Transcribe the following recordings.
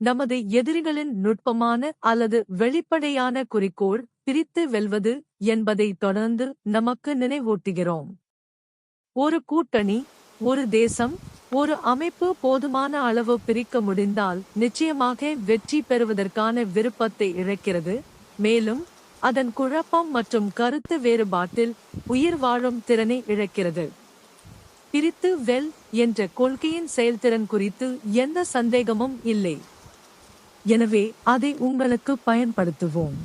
நமது எதிரிகளின் நுட்பமான அல்லது வெளிப்படையான குறிக்கோள் பிரித்து வெல்வது என்பதை தொடர்ந்து நமக்கு நினைவூட்டுகிறோம். ஒரு கூட்டணி ஒரு தேசம் ஒரு அமைப்பு போதுமான அளவு பிரிக்க முடிந்தால் நிச்சயமாக வெற்றி பெறுவதற்கான விருப்பத்தை இழக்கிறது. மேலும் அதன் குழப்பம் மற்றும் கருத்து வேறுபாட்டில் உயிர் வாழும் திறனை இழக்கிறது. பிரித்து வெல் என்ற கொள்கையின் செயல்திறன் குறித்து எந்த சந்தேகமும் இல்லை. எனவே அதை உங்களுக்கு பயன்படுத்துவோம்.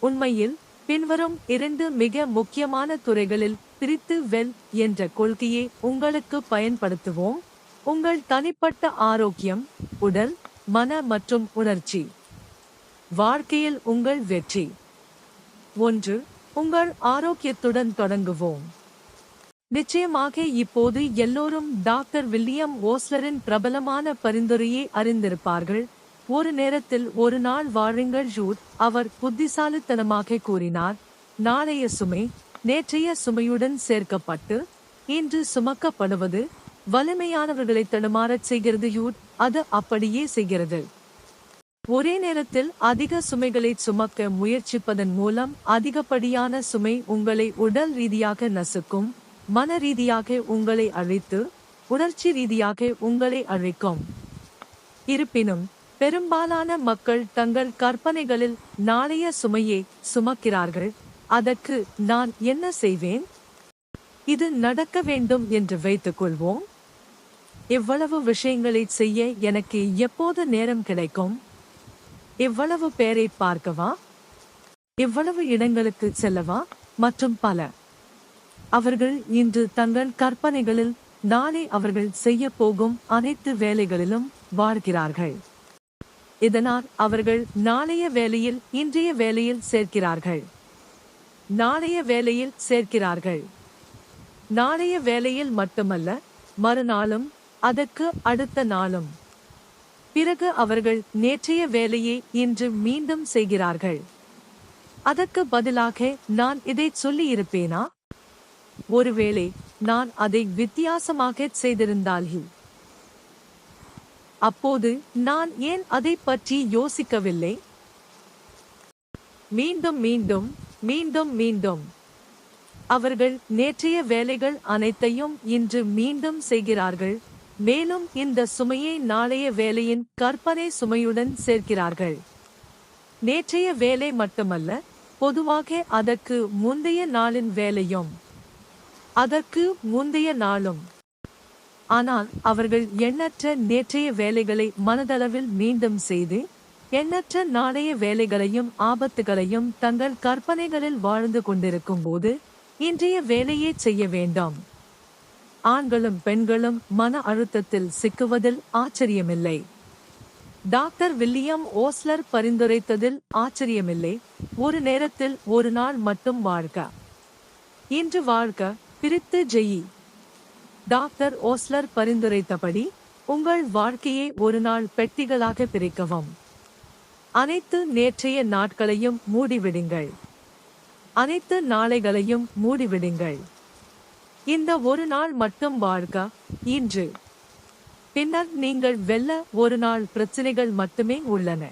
உண்மையில் பின்வரும் இரண்டு மிக முக்கியமான துறைகளில் பிரித்து வெல் என்ற கொள்கையை உங்களுக்கு பயன்படுத்துவோம். உங்கள் தனிப்பட்ட ஆரோக்கியம் உடல் மன மற்றும் உணர்ச்சி. வாழ்க்கையில் உங்கள் வெற்றி. ஒன்று உங்கள் ஆரோக்கியத்துடன் தொடங்குவோம். நிச்சயமாக இப்போது எல்லோரும் டாக்டர் வில்லியம் ஓஸ்லரின் பிரபலமான பரிந்துரையை அறிந்திருப்பார்கள். ஒரு நேரத்தில் ஒரு நாள் வாழுங்கள் ஜூட் அவர் புத்திசாலித்தனமாக கூறினார் நாளைய சுமை நேற்றைய சுமையுடன் சேர்க்கப்பட்டு இன்று சுமக்கப்படுவது வலிமையானவர்களை தடுமாறச் செய்கிறது யூட் அது அப்படியே செய்கிறது. ஒரே நேரத்தில் அதிக சுமைகளை சுமக்க முயற்சிப்பதன் மூலம் அதிகப்படியான சுமை உங்களை உடல் ரீதியாக நசுக்கும் மன ரீதியாக உங்களை அழித்து உணர்ச்சி ரீதியாக உங்களை அழிக்கும். இருப்பினும் பெரும்பாலான மக்கள் தங்கள் கற்பனைகளில் நாளைய சுமையை சுமக்கிறார்கள். அதற்கு நான் என்ன செய்வேன்? இது நடக்க வேண்டும் என்று வைத்துக் கொள்வோம். இவ்வளவு விஷயங்களை செய்ய எனக்கு எப்போது நேரம் கிடைக்கும்? இவ்வளவு பேரை பார்க்கவா? இவ்வளவு இடங்களுக்கு செல்லவா? மற்றும் பல. அவர்கள் இன்று தங்கள் கற்பனைகளில் நாளை அவர்கள் செய்ய போகும் அனைத்து வேலைகளிலும் வாழ்கிறார்கள். இதனால் அவர்கள் நாளைய வேலையில் இன்றைய வேலையில் சேர்க்கிறார்கள். நாளைய வேலையில் சேர்க்கிறார்கள். நாளைய வேலையில் மட்டுமல்ல மறுநாளும் அதற்கு அடுத்த நாளும். பிறகு அவர்கள் நேற்றைய வேலையை இன்று மீண்டும் செய்கிறார்கள். அதற்கு பதிலாக நான் இதை சொல்லியிருப்பேனா? ஒருவேளை நான் அதை வித்தியாசமாக செய்திருந்தால் அப்போது நான் ஏன் அதை பற்றி யோசிக்கவில்லை? மீண்டும் மீண்டும் மீண்டும் மீண்டும். அவர்கள் நேற்றைய வேலைகள் அனைத்தையும் இன்று மீண்டும் செய்கிறார்கள். மேலும் இந்த சுமையை நாளைய வேலையின் கற்பனை சுமையுடன் சேர்க்கிறார்கள். நேற்றைய வேலை மட்டுமல்ல பொதுவாக அதற்கு முந்தைய நாளின் வேலையும். அதற்கு முந்தைய நாளும். ஆனால் அவர்கள் எண்ணற்ற நேற்றைய வேலைகளை மனதளவில் மீண்டும் செய்து எண்ணற்ற நாளைய வேலைகளையும் ஆபத்துகளையும் தங்கள் கற்பனைகளில் வாழ்ந்து கொண்டிருக்கும் போது இன்றைய வேலையே செய்ய வேண்டாம். ஆண்களும் பெண்களும் மன அழுத்தத்தில் சிக்குவதில் ஆச்சரியமில்லை. டாக்டர் வில்லியம் ஓஸ்லர் பரிந்துரைத்ததில் ஆச்சரியமில்லை. ஒரு நேரத்தில் ஒரு நாள் மட்டும் வாழ்க. இன்று வாழ்க. பிரித்து ஜெயி. டாக்டர் ஓஸ்லர் பரிந்துரைத்தபடி உங்கள் வாழ்க்கையை ஒரு நாள் பெட்டிகளாக பிரிக்கவும். அனைத்து நேற்றைய நாட்களையும் மூடிவிடுங்கள். அனைத்து நாளைகளையும் மூடிவிடுங்கள். இந்த ஒரு நாள் மட்டும் வாழ்க இன்று. பின்னர் நீங்கள் வெல்ல ஒரு நாள் பிரச்சனைகள் மட்டுமே உள்ளன.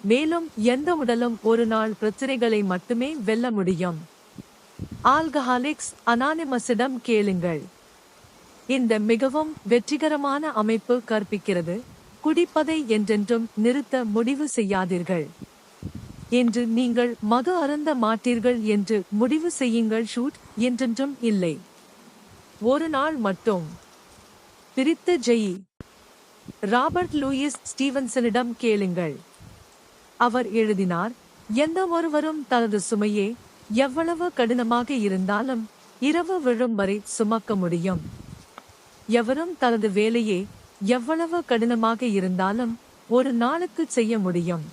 மேலும் எந்த உடலும் ஒரு நாள் பிரச்சனைகளை மட்டுமே வெல்ல முடியும். ஆல்கஹாலிக்ஸ் அனானிமஸிடம் கேளுங்கள். இந்த மிகவும் வெற்றிகரமான அமைப்பு கற்பிக்கிறது. குடிப்பதை என்றென்றும் நிறுத்த முடிவு செய்யாதீர்கள். என்று நீங்கள் மது அருந்த மாட்டீர்கள் என்று முடிவு செய்யுங்கள் ஷூட் என்றென்றும் இல்லை. ஒரு நாள் மட்டும். பிரித்து ஜெயி. ராபர்ட் லூயிஸ் ஸ்டீவன்சனிடம் கேளுங்கள். அவர் எழுதினார் எந்த ஒருவரும் தனது சுமையே எவ்வளவு கடினமாக இருந்தாலும் இரவு விழும் வரை சுமக்க முடியும். எவரும் தனது வேலையை எவ்வளவு கடினமாக இருந்தாலும் ஒரு நாளுக்கு செய்ய முடியும்.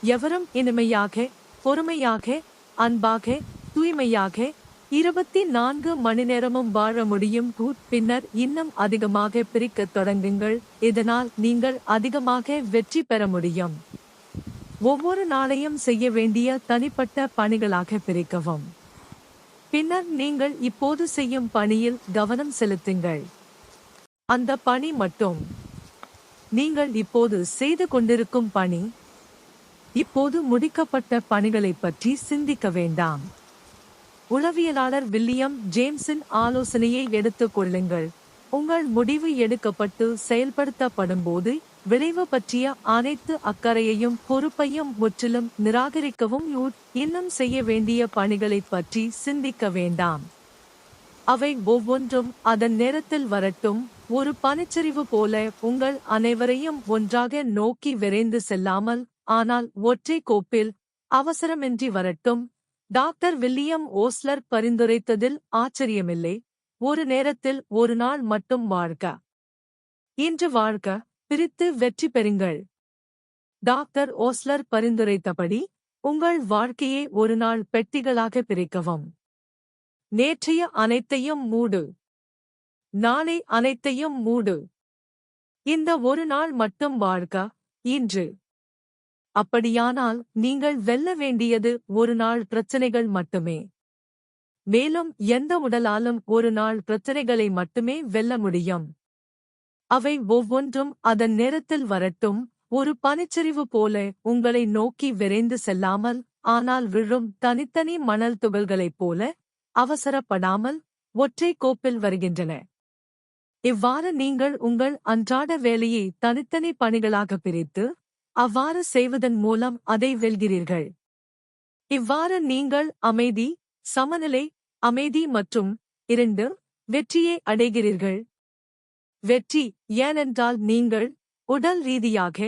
எவரும் இனிமையாக பொறுமையாக அன்பாக தூய்மையாக இருபத்தி நான்கு மணி நேரமும் வாழ முடியும் பின்னர் இன்னும் அதிகமாக பிரிக்கத் தொடங்குங்கள். இதனால் நீங்கள் அதிகமாக வெற்றி பெற முடியும். ஒவ்வொரு நாளையும் செய்ய வேண்டிய தனிப்பட்ட பணிகளாக பிரிக்கவும். பின்னர் நீங்கள் இப்போது செய்யும் பணியில் கவனம் செலுத்துங்கள். அந்த பணி மட்டும். நீங்கள் இப்போது செய்து கொண்டிருக்கும் பணி. இப்போது முடிக்கப்பட்ட பணிகளைப் பற்றி சிந்திக்க வேண்டாம். உளவியலாளர் வில்லியம் ஜேம்ஸின் ஆலோசனையை எடுத்துக் கொள்ளுங்கள். உங்கள் முடிவு எடுக்கப்பட்டு செயல்படுத்தப்படும் போது விளைவு பற்றிய அனைத்து அக்கறையையும் பொறுப்பையும் முற்றிலும் நிராகரிக்கவும் யூ- இன்னும் செய்ய வேண்டிய பணிகளைப் பற்றி சிந்திக்க வேண்டாம். அவை ஒவ்வொன்றும் அதன் நேரத்தில் வரட்டும். ஒரு பனிச்சரிவு போல உங்கள் அனைவரையும் ஒன்றாக நோக்கி விரைந்து செல்லாமல் ஆனால் ஒற்றை கோப்பில் அவசரமின்றி வரட்டும். டாக்டர் வில்லியம் ஓஸ்லர் பரிந்துரைத்ததில் ஆச்சரியமில்லை. ஒரு நேரத்தில் ஒரு நாள் மட்டும் வாழ்க. இன்று வாழ்க. பிரித்து வெற்றி பெறுங்கள். டாக்டர் ஓஸ்லர் பரிந்துரைத்தபடி உங்கள் வாழ்க்கையை ஒரு நாள் பெட்டிகளாக பிரிக்கவும். நேற்றைய அனைத்தையும் மூடு. நாளை அனைத்தையும் மூடு. இந்த ஒரு நாள் மட்டும் வாழ்க இன்று. அப்படியானால் நீங்கள் வெல்ல வேண்டியது ஒரு நாள் பிரச்சனைகள் மட்டுமே. மேலும் எந்த உடலாலும் ஒரு நாள் பிரச்சனைகளை மட்டுமே வெல்ல முடியும். அவை ஒவ்வொன்றும் அதன் நேரத்தில் வரட்டும். ஒரு பனிச்சரிவு போல உங்களை நோக்கி விரைந்து செல்லாமல் ஆனால் விழும் தனித்தனி மணல் துகள்களைப் போல அவசரப்படாமல் ஒற்றை கோப்பில் வருகின்றன. இவ்வாறு நீங்கள் உங்கள் அன்றாட வேலையை தனித்தனி பணிகளாக பிரித்து அவ்வாறு செய்வதன் மூலம் அதை வெல்கிறீர்கள். இவ்வாறு நீங்கள் அமைதி சமநிலை அமைதி மற்றும் இரண்டு வெற்றியை அடைகிறீர்கள். வெற்றி. ஏனென்றால் நீங்கள் உடல் ரீதியாக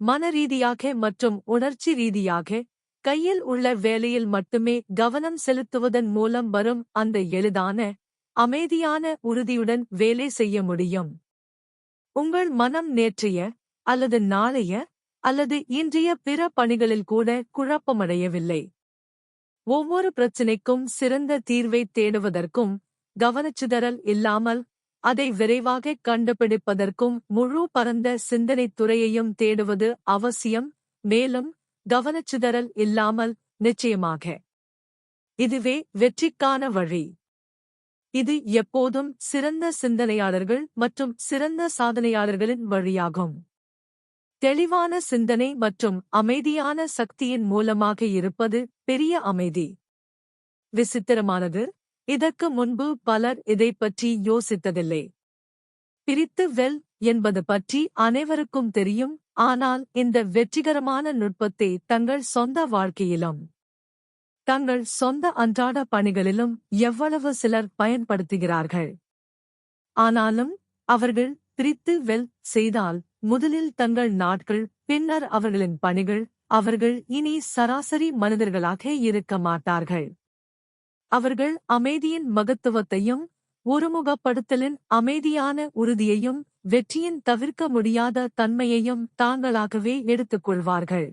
மன ரீதியாக மற்றும் உணர்ச்சி ரீதியாக கையில் உள்ள வேலையில் மட்டுமே கவனம் செலுத்துவதன் மூலம் வரும் அந்த எளிதான அமைதியான உறுதியுடன் வேலை செய்ய முடியும். உங்கள் மனம் நேற்றைய அல்லது நாளைய அல்லது இன்றைய பிற பணிகளில் கூட குழப்பமடையவில்லை. ஒவ்வொரு பிரச்சினைக்கும் சிறந்த தீர்வை தேடுவதற்கும் கவனச்சிதறல் இல்லாமல் அதை விரைவாக கண்டுபிடிப்பதற்கும் முழு பரந்த சிந்தனைத் துறையையும் தேடுவது அவசியம். மேலும் கவனச்சிதறல் இல்லாமல் நிச்சயமாக. இதுவே வெற்றிக்கான வழி. இது எப்போதும் சிறந்த சிந்தனையாளர்கள் மற்றும் சிறந்த சாதனையாளர்களின் வழியாகும். தெளிவான சிந்தனை மற்றும் அமைதியான சக்தியின் மூலமாக இருப்பது பெரிய அமைதி. விசித்திரமானது. இதற்கு முன்பு பலர் இதைப் பற்றி யோசித்ததில்லை. பிரித்து வெல் என்பது பற்றி அனைவருக்கும் தெரியும் ஆனால் இந்த வெற்றிகரமான நுட்பத்தை தங்கள் சொந்த வாழ்க்கையிலும் தங்கள் சொந்த அன்றாட பணிகளிலும் எவ்வளவு சிலர் பயன்படுத்துகிறார்கள். ஆனாலும் அவர்கள் பிரித்து வெல் செய்தால் முதலில் தங்கள் நாட்கள் பின்னர் அவர்களின் பணிகள் அவர்கள் இனி சராசரி மனிதர்களாக இருக்க மாட்டார்கள். அவர்கள் அமைதியின் மகத்துவத்தையும் ஒருமுகப்படுத்தலின் அமைதியான உறுதியையும் வெற்றியின் தவிர்க்க முடியாத தன்மையையும் தாங்களாகவே எடுத்துக்கொள்வார்கள்.